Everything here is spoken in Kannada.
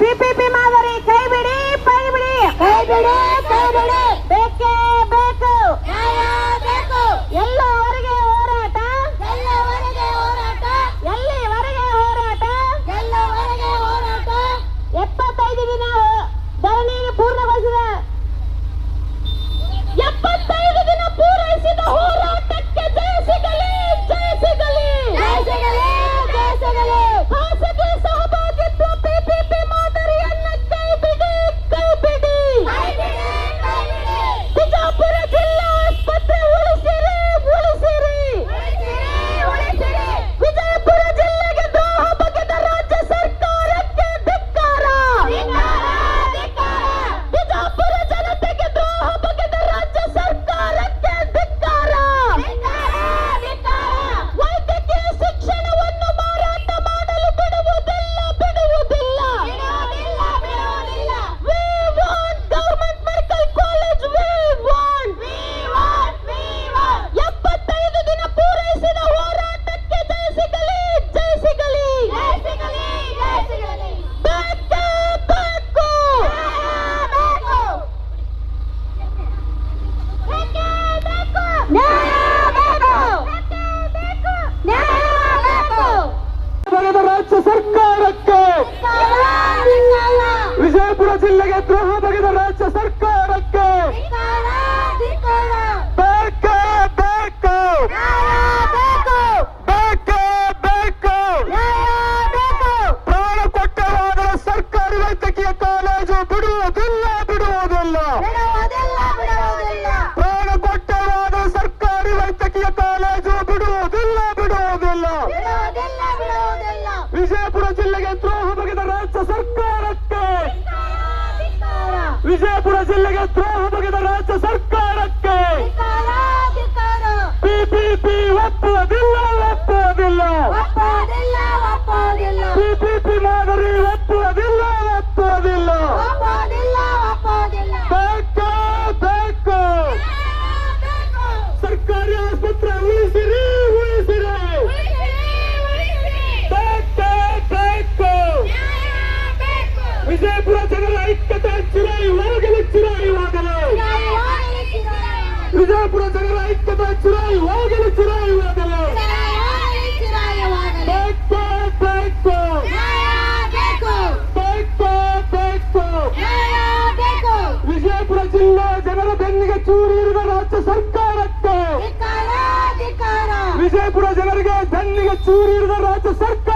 பிபிபி மாதிரி ವಿಜಯಪುರ ಜಿಲ್ಲೆಗೆ ದ್ರೋಹ ಬಗೆದ ರಾಜ್ಯ ಸರ್ಕಾರಕ್ಕೆ. ಬೇಕು ಬೇಕು. ಬೇಕು ಬೇಕು. ಪ್ರಾಣ ಸರ್ಕಾರಿ ವೈದ್ಯಕೀಯ ಕಾಲೇಜು ಬಿಡುವುದಿಲ್ಲ ಬಿಡುವುದಿಲ್ಲ. ಪ್ರಾಣ ಸರ್ಕಾರಿ ವೈದ್ಯಕೀಯ ಕಾಲೇಜು ಬಿಡುವುದಿಲ್ಲ ಬಿಡುವುದಿಲ್ಲ. ವಿಜಯಪುರ ಜಿಲ್ಲೆಗೆ ದ್ರೋಹ ಬಗೆದ ರಾಜ್ಯ ಸರ್ಕಾರಕ್ಕೆ. ವಿಜಯಪುರ ಜಿಲ್ಲೆಗೆ ದ್ರೋಹ ವಿಜಯಪುರ ಜನರ ಐಕ್ಯತೆ ಚಿರಾಯಿ ಹೋಗಲಿ ಚಿರಾಯಿ ಹೋಗಲಿ. ವಿಜಯಪುರ ಜನರ ಐಕ್ಯತೆ ಚಿರಾಯಿ ಹೋಗಲಿ ಚಿರಾಯಿ ಹೋಗಲಿ. ವಿಜಯಪುರ ಜಿಲ್ಲಾ ಜನರ ಬೆನ್ನಿಗೆ ಚೂರಿರುವ ರಾಜ್ಯ ಸರ್ಕಾರಕ್ಕೆ. ವಿಜಯಪುರ ಜನರಿಗೆ ಬೆನ್ನಿಗೆ ಚೂರಿರುವ ರಾಜ್ಯ ಸರ್ಕಾರ.